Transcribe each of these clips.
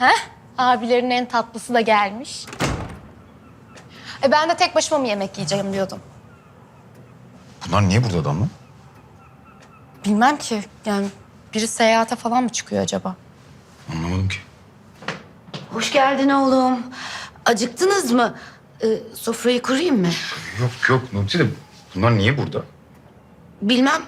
Heh, abilerin en tatlısı da gelmiş. E ben de tek başıma mı yemek yiyeceğim diyordum. Bunlar niye burada Damla? Bilmem ki. Yani biri seyahate falan mı çıkıyor acaba? Anlamadım ki. Hoş geldin oğlum. Acıktınız mı? Ee, sofrayı kurayım mı? Yok yok Nurti de bunlar niye burada? Bilmem.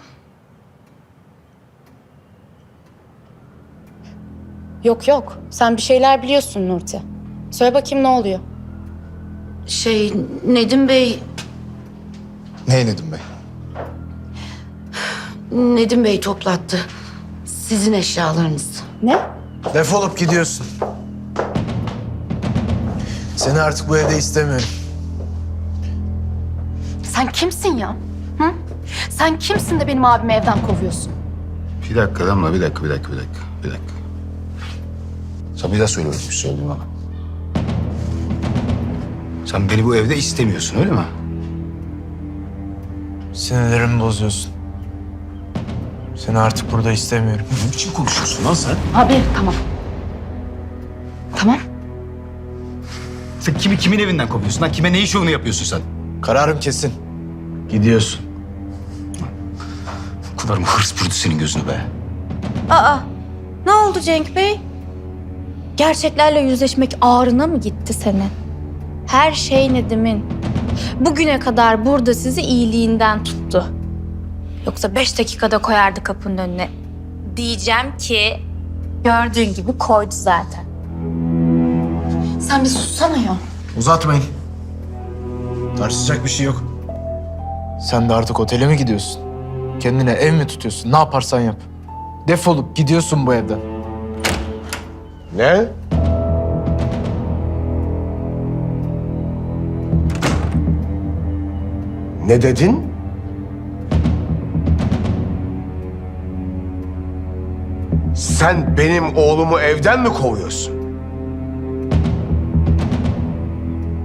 Yok yok. Sen bir şeyler biliyorsun Nurti. Söyle bakayım ne oluyor? Şey Nedim Bey, Ne Nedim Bey? Nedim Bey toplattı. Sizin eşyalarınız. Ne? Defolup gidiyorsun. Seni artık bu evde istemiyorum. Sen kimsin ya? Hı? Sen kimsin de benim abimi evden kovuyorsun? Bir dakika Damla bir dakika bir dakika bir dakika bir dakika. Sen bir daha söyle öyle bir şey söyledin bana. Sen beni bu evde istemiyorsun öyle mi? Sinirlerimi bozuyorsun. Seni artık burada istemiyorum. Ne biçim konuşuyorsun lan sen? Abi tamam. Tamam. Sen kimi kimin evinden kovuyorsun lan? Kime neyin şovunu yapıyorsun sen? Kararım kesin. Gidiyorsun. Bu kadar mı hırs senin gözüne be? Aa, ne oldu Cenk Bey? Gerçeklerle yüzleşmek ağrına mı gitti senin? Her şey Nedim'in. Bugüne kadar burada sizi iyiliğinden tuttu. Yoksa beş dakikada koyardı kapının önüne. Diyeceğim ki gördüğün gibi koydu zaten. Sen bir sussana ya. Uzatmayın. Tartışacak bir şey yok. Sen de artık otele mi gidiyorsun? Kendine ev mi tutuyorsun? Ne yaparsan yap. Defolup gidiyorsun bu evden. Ne? Ne dedin? Sen benim oğlumu evden mi kovuyorsun?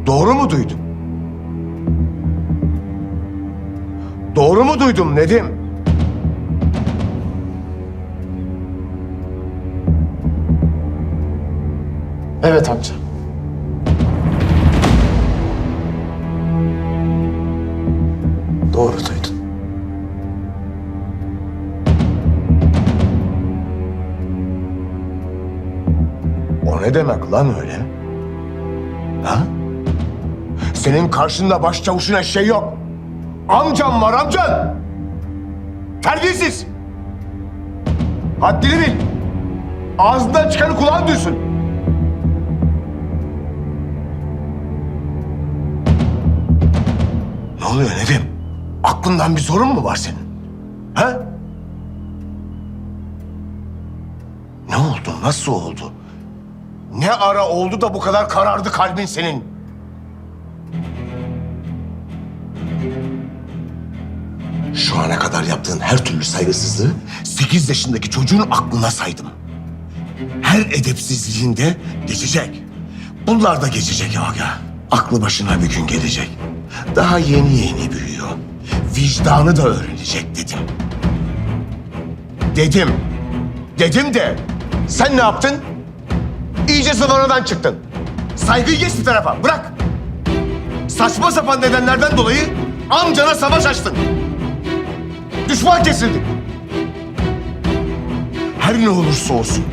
Doğru mu duydum? Doğru mu duydum Nedim? Evet amca. Doğru duydun. O ne demek lan öyle? Ha? Senin karşında başçavuşun eşeği yok. Amcam var amcan. Terbiyesiz. Haddini bil. Ağzından çıkanı kulağın duysun. Ne oluyor Nedim? Aklından bir sorun mu var senin? Ha? Ne oldu? Nasıl oldu? Ne ara oldu da bu kadar karardı kalbin senin? Şu ana kadar yaptığın her türlü saygısızlığı sekiz yaşındaki çocuğun aklına saydım. Her edepsizliğinde geçecek. Bunlar da geçecek aga. Aklı başına bir gün gelecek. Daha yeni yeni büyüyor. Vicdanı da öğrenecek dedim. Dedim. Dedim de sen ne yaptın? İyice zıvanadan çıktın. Saygıyı geç bir tarafa, bırak. Saçma sapan nedenlerden dolayı amcana savaş açtın. Düşman kesildin. Her ne olursa olsun,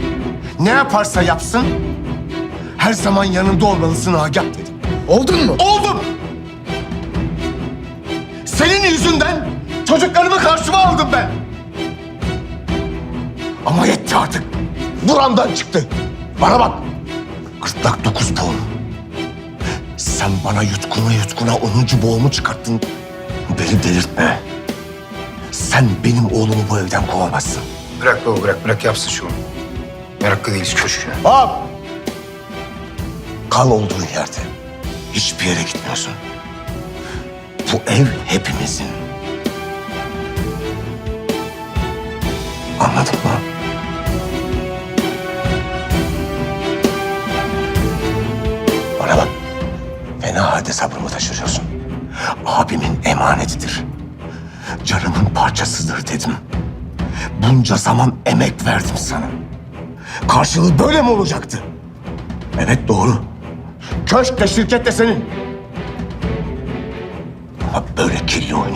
ne yaparsa yapsın, her zaman yanında olmalısın Agah dedim. Oldun mu? Oldum. Senin yüzünden çocuklarımı karşıma aldım ben. Ama yetti artık. Buramdan çıktı. Bana bak. Gırtlak dokuz boğum. Sen bana yutkuna yutkuna onuncu boğumu çıkarttın. Beni delirtme. Sen benim oğlumu bu evden kovamazsın. Bırak baba bırak bırak yapsın şunu. Meraklı değiliz köşküne. Hop! Kal olduğun yerde. Hiçbir yere gitmiyorsun. Bu ev hepimizin. Anladın mı? Bana bak. Fena halde sabrımı taşırıyorsun. Abimin emanetidir. Canımın parçasıdır dedim. Bunca zaman emek verdim sana. Karşılığı böyle mi olacaktı? Evet doğru. Köşk de şirket de senin.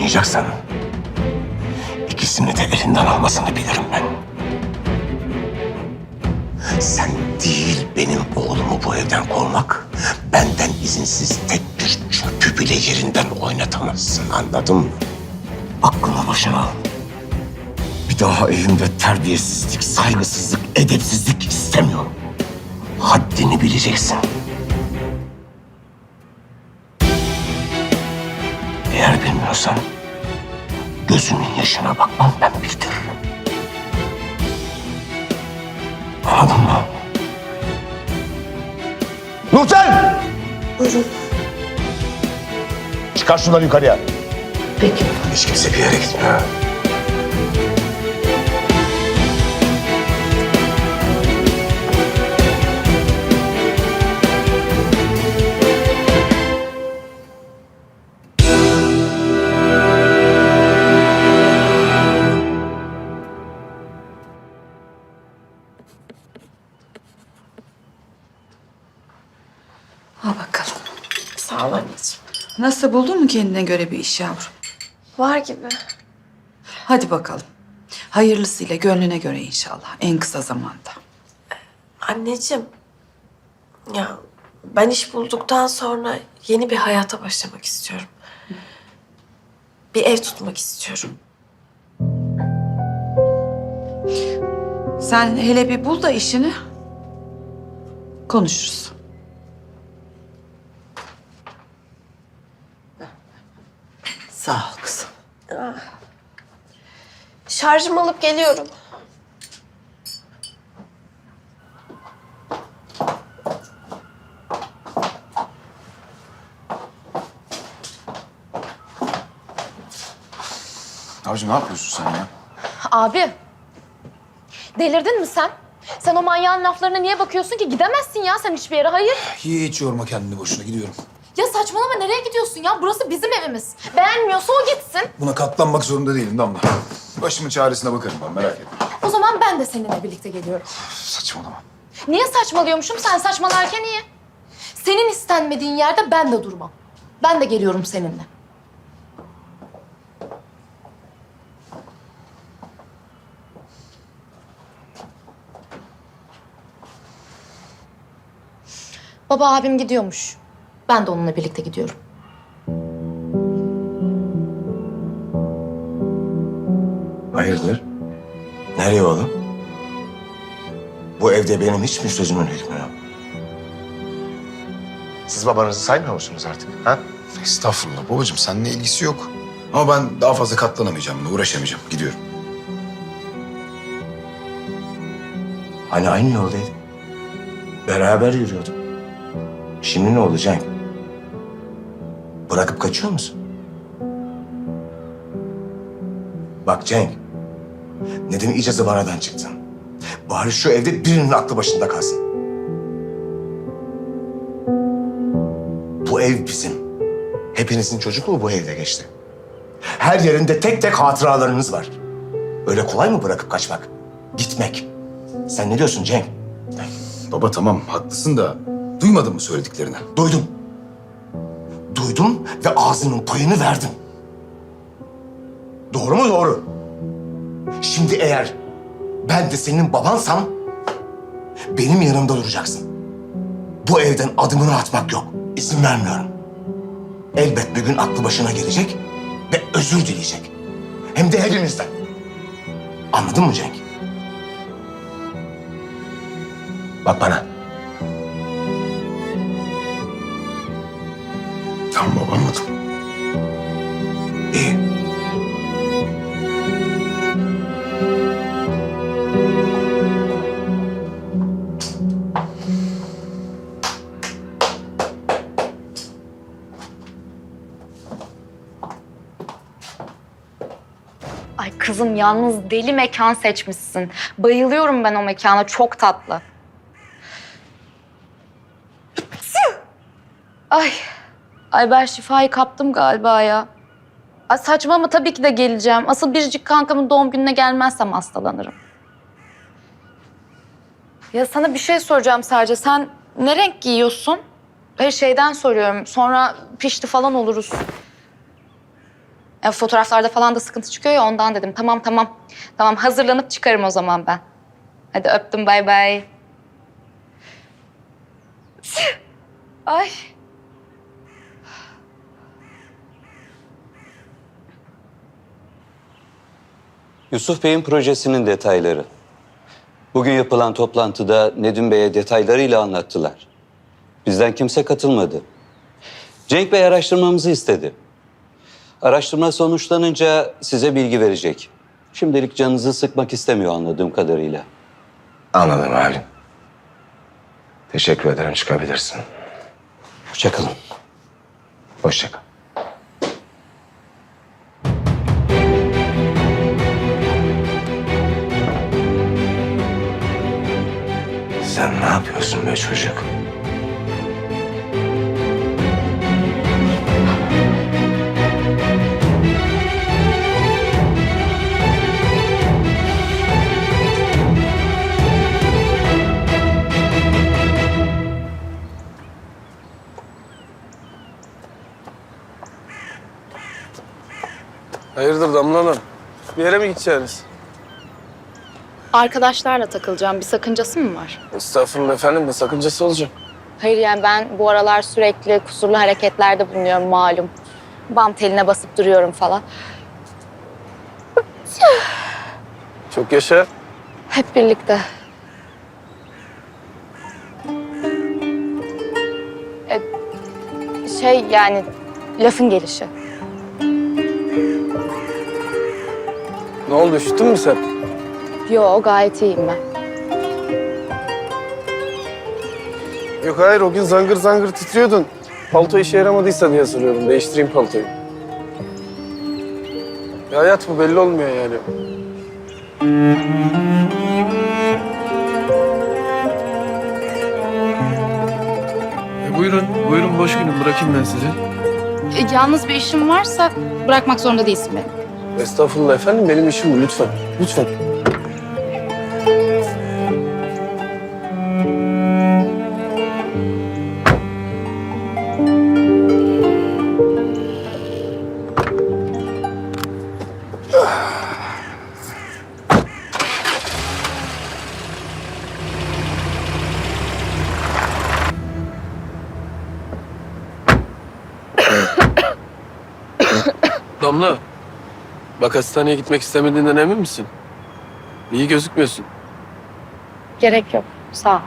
Oynayacaksan ikisini de elinden almasını bilirim ben. Sen değil benim oğlumu bu evden kovmak, benden izinsiz tek bir çöpü bile yerinden oynatamazsın anladın mı? Aklını başına al. Bir daha evimde terbiyesizlik, saygısızlık, edepsizlik istemiyorum. Haddini bileceksin. Eğer bilmiyorsan gözünün yaşına bakmam ben bildiririm. Anladın mı? Nurten! Buyurun. Çıkar şunları yukarıya. Peki. Hiç kimse bir yere gitmiyor. Al bakalım. Sağ ol anneciğim. Nasıl buldun mu kendine göre bir iş yavrum? Var gibi. Hadi bakalım. Hayırlısıyla gönlüne göre inşallah en kısa zamanda. Anneciğim. Ya ben iş bulduktan sonra yeni bir hayata başlamak istiyorum. Bir ev tutmak istiyorum. Sen hele bir bul da işini. Konuşuruz. Sağ ol kızım. Şarjımı alıp geliyorum. Abicim ne yapıyorsun sen ya? Abi. Delirdin mi sen? Sen o manyağın laflarına niye bakıyorsun ki? Gidemezsin ya sen hiçbir yere. Hayır. Hiç yorma kendini boşuna gidiyorum. Ya saçmalama nereye gidiyorsun ya? Burası bizim evimiz. Beğenmiyorsa o gitsin. Buna katlanmak zorunda değilim Damla. Başımın çaresine bakarım ben merak etme. O zaman ben de seninle birlikte geliyorum. Saçmalama. Niye saçmalıyormuşum? Sen saçmalarken iyi. Senin istenmediğin yerde ben de durmam. Ben de geliyorum seninle. Baba abim gidiyormuş. Ben de onunla birlikte gidiyorum. Hayırdır? Nereye oğlum? Bu evde benim hiç mi sözümün hükmü yok? Siz babanızı saymıyor musunuz artık? Ha? Estağfurullah babacığım seninle ilgisi yok. Ama ben daha fazla katlanamayacağım, buna uğraşamayacağım. Gidiyorum. Hani aynı yoldaydık. Beraber yürüyorduk. Şimdi ne olacak? Bırakıp kaçıyor musun? Bak Cenk. Nedim'i iyice zıvanadan çıktın. Bari şu evde birinin aklı başında kalsın. Bu ev bizim. Hepinizin çocukluğu bu evde geçti. Her yerinde tek tek hatıralarınız var. Öyle kolay mı bırakıp kaçmak? Gitmek. Sen ne diyorsun Cenk? Baba tamam haklısın da duymadın mı söylediklerini? Duydum. Duydum ve ağzının payını verdim. Doğru mu doğru? Şimdi eğer ben de senin babansam benim yanımda duracaksın. Bu evden adımını atmak yok. İzin vermiyorum. Elbet bir gün aklı başına gelecek ve özür dileyecek. Hem de hepimizden. Anladın mı Cenk? Bak bana. Tamam anladım. İyi. Kızım yalnız deli mekan seçmişsin. Bayılıyorum ben o mekana çok tatlı. Ay. Ay ben şifayı kaptım galiba ya. Ay saçma ama tabii ki de geleceğim. Asıl biricik kankamın doğum gününe gelmezsem hastalanırım. Ya sana bir şey soracağım sadece. Sen Ne renk giyiyorsun? Her şeyden soruyorum. Sonra pişti falan oluruz. Ya fotoğraflarda falan da sıkıntı çıkıyor ya ondan dedim. Tamam tamam. Tamam hazırlanıp çıkarım o zaman ben. Hadi öptüm bay bay. Ay. Yusuf Bey'in projesinin detayları. Bugün yapılan toplantıda Nedim Bey'e detaylarıyla anlattılar. Bizden kimse katılmadı. Cenk Bey araştırmamızı istedi. Araştırma sonuçlanınca size bilgi verecek. Şimdilik canınızı sıkmak istemiyor anladığım kadarıyla. Anladım abi. Teşekkür ederim çıkabilirsin. Hoşçakalın. Hoşça kal. Sen ne yapıyorsun be çocuk? Hayırdır Damla Hanım? Bir yere mi gideceksiniz? Arkadaşlarla takılacağım. Bir sakıncası mı var? Estağfurullah efendim ne sakıncası olacak? Hayır yani ben bu aralar sürekli kusurlu hareketlerde bulunuyorum malum. Bam teline basıp duruyorum falan. Çok yaşa. Hep birlikte. E, şey yani lafın gelişi. Ne oldu üşüttün mü sen? Yo gayet iyiyim ben. Yok hayır o gün zangır zangır titriyordun. Palto işe yaramadıysa diye soruyorum. Değiştireyim paltoyu. Ya hayat bu belli olmuyor yani. E buyurun, buyurun boş günüm. Bırakayım ben sizi. E, yalnız bir işim varsa bırakmak zorunda değilsin beni. Estağfurullah efendim benim işim bu lütfen. Lütfen. Bak hastaneye gitmek istemediğinden emin misin? İyi gözükmüyorsun. Gerek yok. Sağ ol.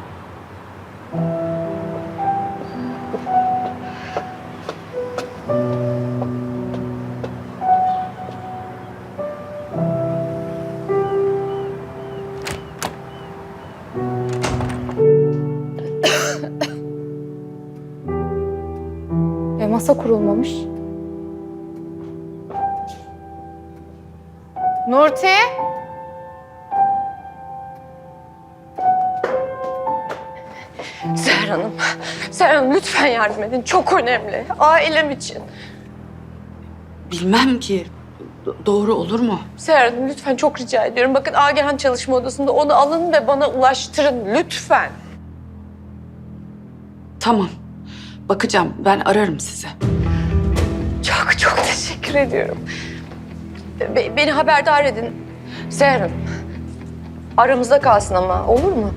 Nurti? Seher Hanım, Seher Hanım lütfen yardım edin. Çok önemli. Ailem için. Bilmem ki. Do- doğru olur mu? Seher Hanım lütfen çok rica ediyorum. Bakın Agehan çalışma odasında onu alın ve bana ulaştırın lütfen. Tamam. Bakacağım. Ben ararım sizi. Çok çok teşekkür ediyorum. Be- beni haberdar edin. Seher Hanım, aramızda kalsın ama olur mu?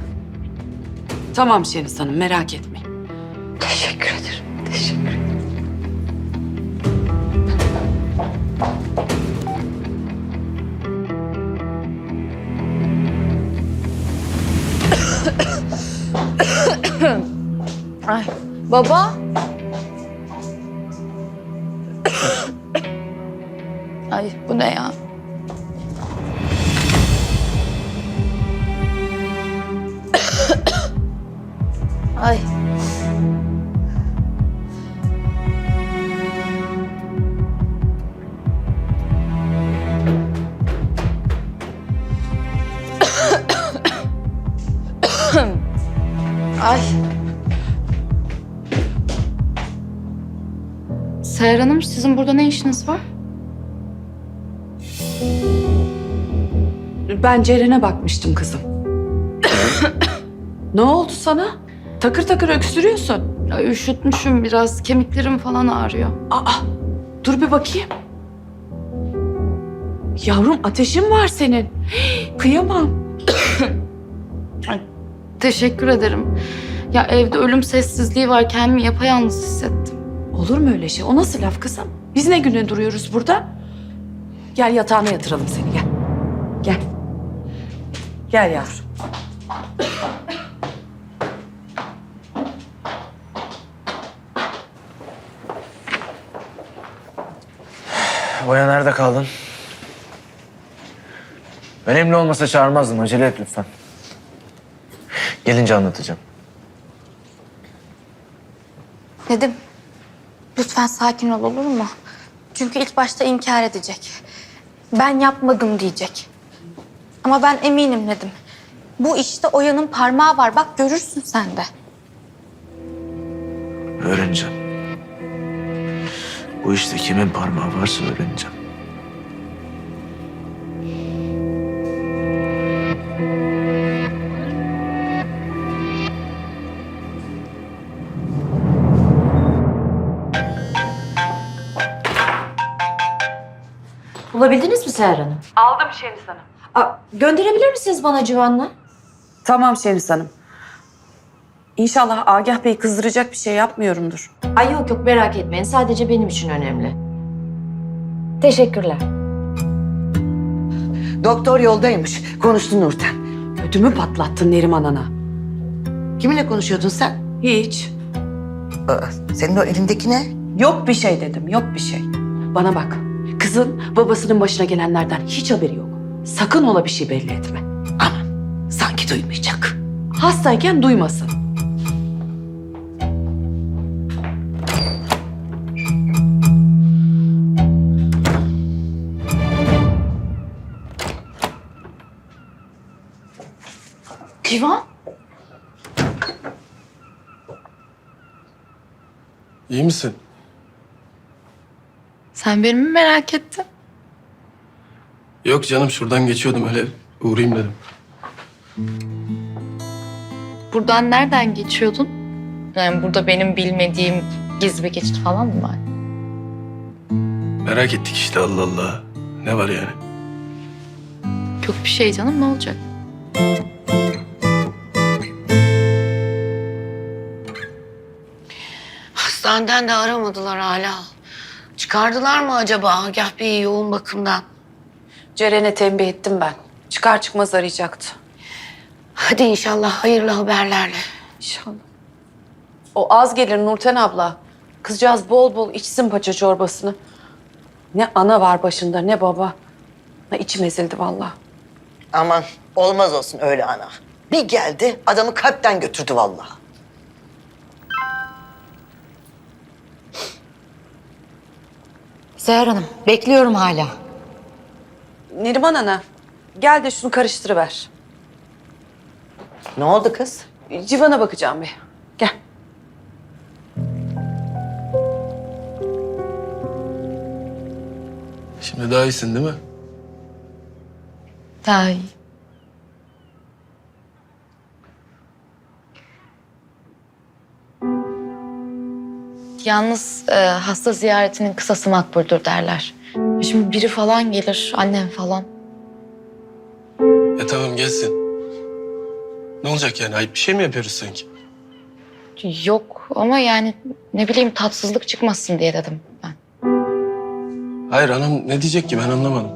Tamam Şeniz Hanım merak etmeyin. Teşekkür ederim. Teşekkür ederim. Ay, baba. Ne ya? Ben Ceren'e bakmıştım kızım. ne oldu sana? Takır takır öksürüyorsun. Ya üşütmüşüm biraz. Kemiklerim falan ağrıyor. Aa, dur bir bakayım. Yavrum ateşin var senin. Kıyamam. Teşekkür ederim. Ya evde ölüm sessizliği var. Kendimi yapayalnız hissettim. Olur mu öyle şey? O nasıl laf kızım? Biz ne güne duruyoruz burada? Gel yatağına yatıralım seni gel. Gel. Gel yavrum. Boya nerede kaldın? Önemli olmasa çağırmazdım. Acele et lütfen. Gelince anlatacağım. Nedim, lütfen sakin ol olur mu? Çünkü ilk başta inkar edecek. Ben yapmadım diyecek. Ama ben eminim Nedim. Bu işte Oya'nın parmağı var. Bak görürsün sen de. Öğreneceğim. Bu işte kimin parmağı varsa öğreneceğim. Bulabildiniz mi Seher Hanım? Aldım Şeniz Hanım. Aa, gönderebilir misiniz bana Civan'la? Tamam Şeniz Hanım. İnşallah Agah Bey kızdıracak bir şey yapmıyorumdur. Ay yok yok merak etmeyin. Sadece benim için önemli. Teşekkürler. Doktor yoldaymış. Konuştu Nurten. Ödümü patlattın Neriman Ana. Kiminle konuşuyordun sen? Hiç. Aa, senin o elindeki ne? Yok bir şey dedim, yok bir şey. Bana bak, kızın babasının başına gelenlerden hiç haberi yok. Sakın ola bir şey belli etme. Aman sanki duymayacak. Hastayken duymasın. Civan? İyi misin? Sen beni mi merak ettin? Yok canım şuradan geçiyordum öyle uğrayayım dedim. Buradan nereden geçiyordun? Yani burada benim bilmediğim gizli bir geçit falan mı var? Merak ettik işte Allah Allah. Ne var yani? Yok bir şey canım ne olacak? Hastaneden de aramadılar hala. Çıkardılar mı acaba Agah Bey'i yoğun bakımdan? Ceren'e tembih ettim ben. Çıkar çıkmaz arayacaktı. Hadi inşallah hayırlı haberlerle. İnşallah. O az gelir Nurten abla. Kızcağız bol bol içsin paça çorbasını. Ne ana var başında ne baba. Ha, içim ezildi vallahi. Aman olmaz olsun öyle ana. Bir geldi adamı kalpten götürdü vallahi. Seher Hanım bekliyorum hala. Neriman ana gel de şunu karıştırıver. Ne oldu kız? Civan'a bakacağım bir. Gel. Şimdi daha iyisin değil mi? Daha iyi. Yalnız e, hasta ziyaretinin kısası makbuldür derler. Şimdi biri falan gelir, annem falan. E tamam gelsin. Ne olacak yani? Ayıp bir şey mi yapıyoruz sanki? Yok ama yani ne bileyim tatsızlık çıkmasın diye dedim ben. Hayır anam ne diyecek ki ben anlamadım.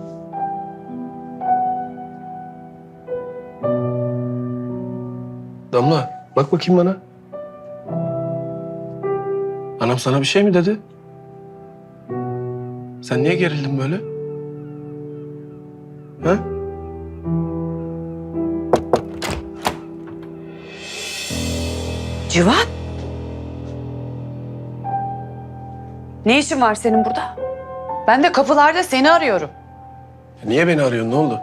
Damla bak bakayım bana. Anam sana bir şey mi dedi? Sen niye gerildin böyle? Ha? Civan. Ne işin var senin burada? Ben de kapılarda seni arıyorum. Niye beni arıyorsun ne oldu?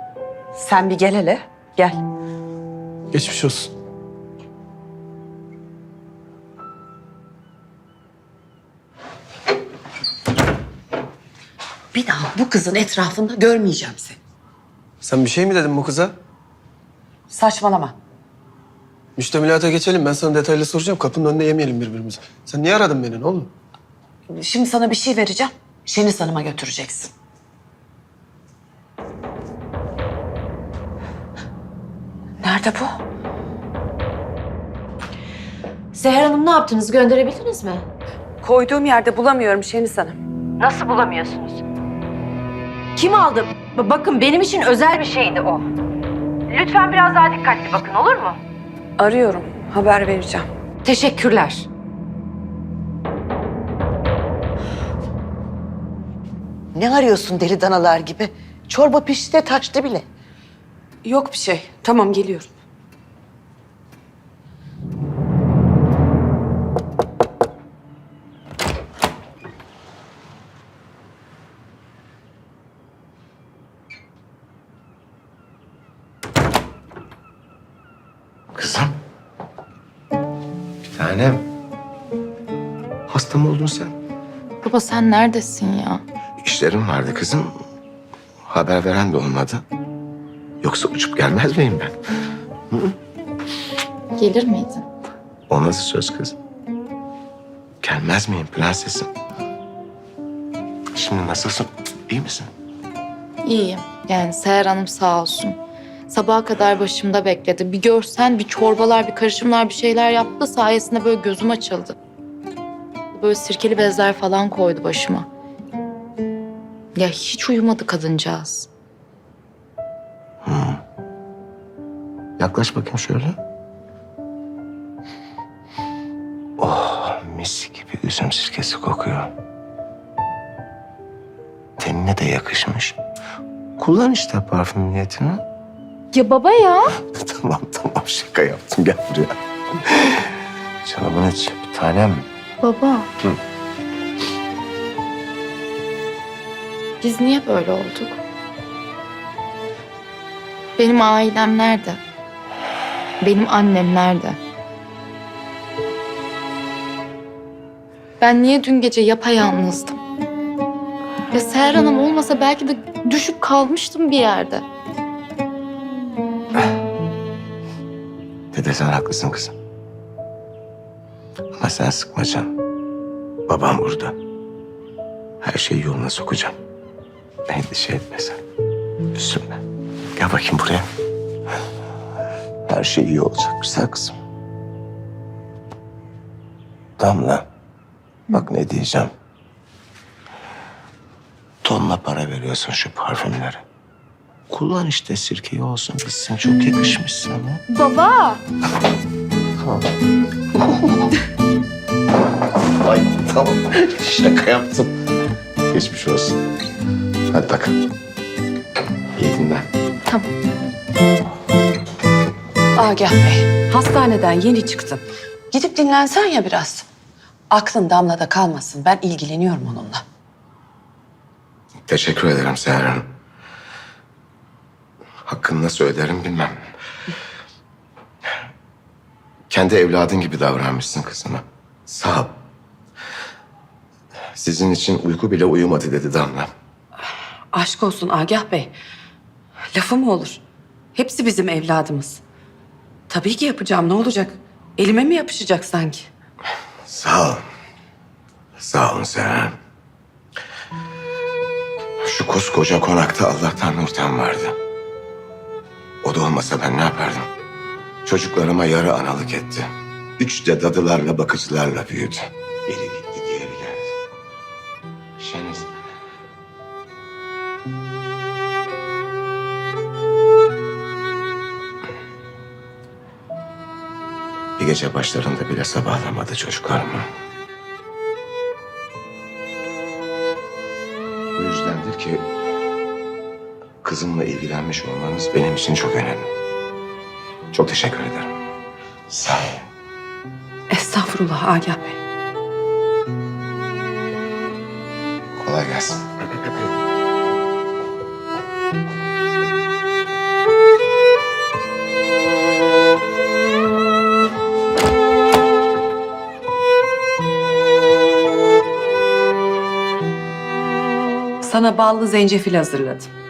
Sen bir gel hele. Gel. Geçmiş olsun. Bir daha bu kızın etrafında görmeyeceğim seni. Sen bir şey mi dedin bu kıza? Saçmalama. Müştemilata geçelim. Ben sana detaylı soracağım. Kapının önünde yemeyelim birbirimizi. Sen niye aradın beni? Ne oldu? Şimdi sana bir şey vereceğim. Şeniz Hanım'a götüreceksin. Nerede bu? Seher Hanım ne yaptınız? Gönderebildiniz mi? Koyduğum yerde bulamıyorum Şeniz Hanım. Nasıl bulamıyorsunuz? Kim aldı? B- bakın benim için özel bir şeydi o. Lütfen biraz daha dikkatli bakın olur mu? Arıyorum. Haber vereceğim. Teşekkürler. Ne arıyorsun deli danalar gibi? Çorba pişti de taştı bile. Yok bir şey. Tamam geliyorum. Tanem. Hasta mı oldun sen? Baba sen neredesin ya? İşlerim vardı kızım. Haber veren de olmadı. Yoksa uçup gelmez miyim ben? Gelir miydin? O nasıl söz kızım? Gelmez miyim prensesim? Şimdi nasılsın? İyi misin? İyiyim. Yani Seher Hanım sağ olsun. Sabaha kadar başımda bekledi. Bir görsen bir çorbalar, bir karışımlar, bir şeyler yaptı. Sayesinde böyle gözüm açıldı. Böyle sirkeli bezler falan koydu başıma. Ya hiç uyumadı kadıncağız. Yaklaş bakayım şöyle. Oh mis gibi üzüm sirkesi kokuyor. Tenine de yakışmış. Kullan işte parfüm niyetini. Ya baba ya. tamam tamam şaka yaptım gel buraya. Canımın içi bir tanem. Baba. Hı. Biz niye böyle olduk? Benim ailem nerede? Benim annem nerede? Ben niye dün gece yapayalnızdım? Ve Seher Hanım olmasa belki de düşüp kalmıştım bir yerde. Sen haklısın kızım. Ama sen sıkma can. Babam burada. Her şeyi yoluna sokacağım. Endişe etme sen. Üzülme. Gel bakayım buraya. Her şey iyi olacak güzel kızım. Damla. Bak ne diyeceğim. Tonla para veriyorsun şu parfümlere. Kullan işte sirkeyi olsun bitsin. Çok yakışmış sana. Baba! Tamam. Ay tamam. Şaka yaptım. Geçmiş olsun. Hadi tak. İyi dinlen. Tamam. Agah Bey, hastaneden yeni çıktın. Gidip dinlensen ya biraz. Aklın damlada kalmasın. Ben ilgileniyorum onunla. Teşekkür ederim Seher Hanım. Hakkını nasıl öderim bilmem. Kendi evladın gibi davranmışsın kızıma. Sağ ol. Sizin için uyku bile uyumadı dedi Damla. Aşk olsun Agah Bey. Lafı mı olur? Hepsi bizim evladımız. Tabii ki yapacağım. Ne olacak? Elime mi yapışacak sanki? Sağ ol. Sağ olun Seher Hanım. Şu koskoca konakta Allah'tan Nurten vardı. O da olmasa ben ne yapardım? Çocuklarıma yarı analık etti. Üç de dadılarla bakıcılarla büyüdü. Biri gitti diğeri geldi. Şeniz. Bir gece başlarında bile sabahlamadı çocuklarımı. Bu yüzdendir ki kızımla ilgilenmiş olmanız benim için çok önemli. Çok teşekkür ederim. Sağ olun. Estağfurullah Agah Bey. Kolay gelsin. Sana ballı zencefil hazırladım.